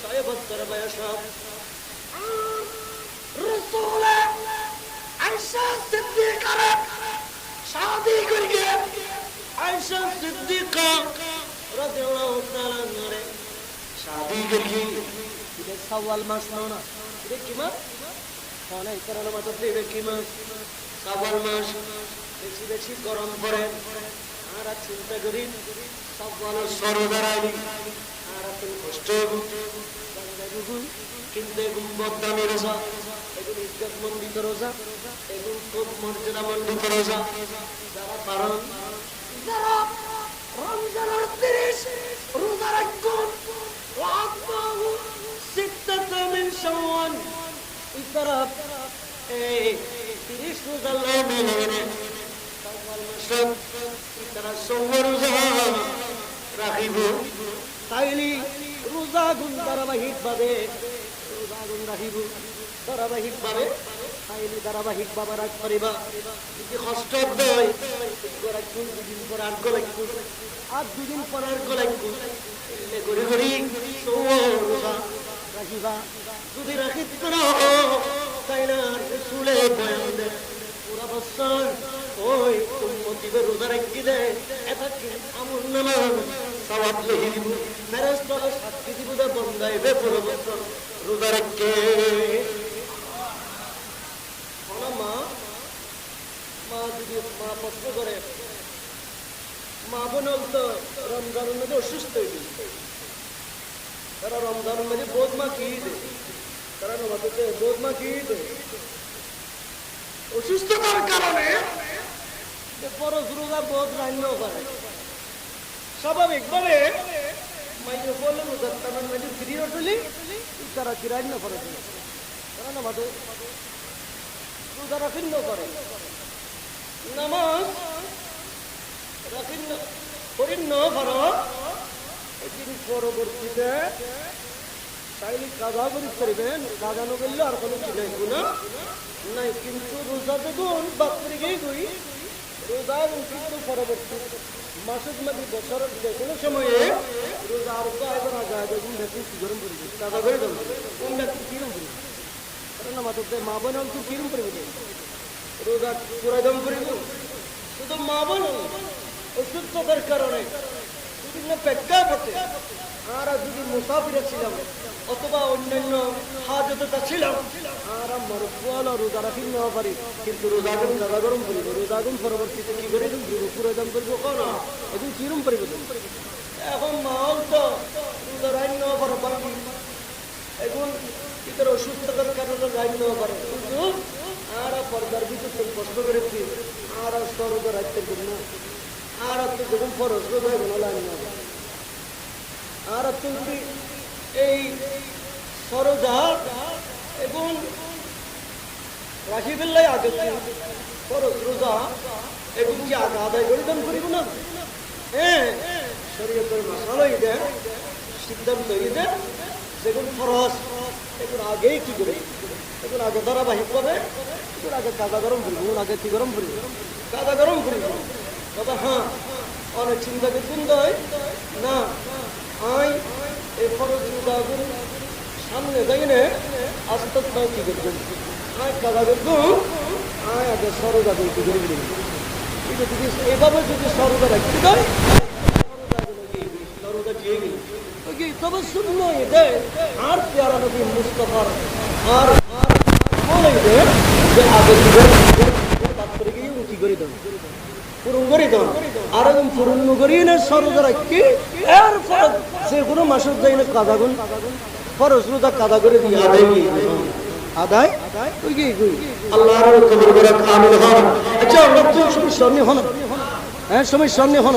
ছয় বছর বয়স রসুল আয়েশা সিদ্দিকার শাদি করিয়ে আয়েশা সিদ্দিকা রাদিয়াল্লাহু তাআলা আনহারে শাদি করিয়ে এটা সওয়াল মাস না এটা কি মাস কি মাস বেশি বেশি গরম আর আর চিন্তা করি, সব ভালো সর দাঁড়াইনি আর কষ্ট কিন্তু ইজ্জত মন্ডিত রোজা, এগুলো খুব মর্যাদা তিরিশ রোজা। রাখুন ওয়াকবাহু সিত্তাতা তিরিশ রোজা তারা সৌর রোজা রাখিব। তাইলি রোজা গুণ ধারাবাহিক ভাবে রোজা গুণ রাখিব। ধারাবাহিক ভাবে তাইলি ধারাবাহিক ভাবে রাখ পারিবা যদি কষ্ট দেয় রাখুন দুদিন পর আর রাখুন আর দুদিন পর এলে করে করি সৌর রোজা রাখিবা। যদি রাখিত না তাই না চুলে বয়ান দে পুরা বছর ওই উম্মতিকে রোজা রাখি দে এটা কি আমল নামা সবাব লিখি দিব। ফেরেশতারা সাক্ষী দিব দে বন্দাইবে পুরো বছর রোজা রাখে। মা মা যদি মা প্রশ্ন করে, মা বোন তো রমজানের মধ্যে অসুস্থ গেছে। তারা রমজানের মধ্যে বোধ মা কি তারা নমাজে বোধ মা কি অসুস্থতার কারণে যে বোধ রান্নাও করে স্বাভাবিক ভাবে মাইকে করিন্ন করো? এদিন পরবর্তীতে তাইলে কাজা করি করিবেন কাজা নগরলে আর কোনো কি নাই কিন্তু রোজা দেখুন বাপরে গিয়ে গই রোজা কিন্তু পরবর্তী মাসের মধ্যে বছরের যে কোনো সময়ে রোজা আর তো আগে দেখুন দেখুন কি গরম পড়বে কাজা করে দেবো কোন ব্যক্তি কিরম পড়বে কারণ আমাদের মা বোন অন্তর কিরম পড়বে রোজা পুরা দম করিব। শুধু মা বোন অসুস্থতার কারণে বিভিন্ন প্রেক্ষাপটে আর যদি মুসাফিরে ছিলাম, অথবা অন্যান্য হাজততা ছিলাম আর মরফুয়াল রোজা রাখি নেওয়া পারি। কিন্তু রোজাগুন দাদা গরম করিব রোজাগুন পরবর্তীতে কি করে দিন? পুরো দাম করিব কোন এখন কিরম পরিবর্তন এখন মাহল তো রোজা রাইন নেওয়া পারো, বাকি এখন ইতার অসুস্থতার কারণে রাইন নেওয়া পারে। কিন্তু আর পর্দার ভিতর কষ্ট করেছি আর সরব রাখতে জন্য আর তো যখন ফরজ রোজা এখন লাইন নেওয়া আর তুমি এই সরজা এবং রাখিবিল্লাই আগে ফরজ রোজা এবং কি আগে আদায় করে দাম করিব না? হ্যাঁ শরীয়তের মশালাই দেয় সিদ্ধান্ত দেয় যেগুলো ফরজ, এগুলো আগেই কি করে? এগুলো আগে ধারাবাহিক হবে এগুলো আগে কাদা গরম করিব আগে কি গরম করিব? কাদা গরম করিব। তবে হ্যাঁ অনেক চিন্তা হয়? না, আই, এই ফরজ রোজাগুলো সামনে যাই না আস্তে আস্তে কি করবেন এভাবে যদি সরজা রাখতে ওই তবে শূন্য এতে আর পেয়ারা নবী মুস্তফার আর বলে যে আগে করে গিয়ে কি করে দেন পূরণ করে দেন আর একদম পূরণ করিয়ে না সরজা রাখি এরপর যে কোনো মাসের যাই না কাদা গুণ ফরজ রোজা কাদা করে দিয়ে আদায় আদায় ওই কি আল্লাহর করে হন। আচ্ছা হন। হ্যাঁ হন।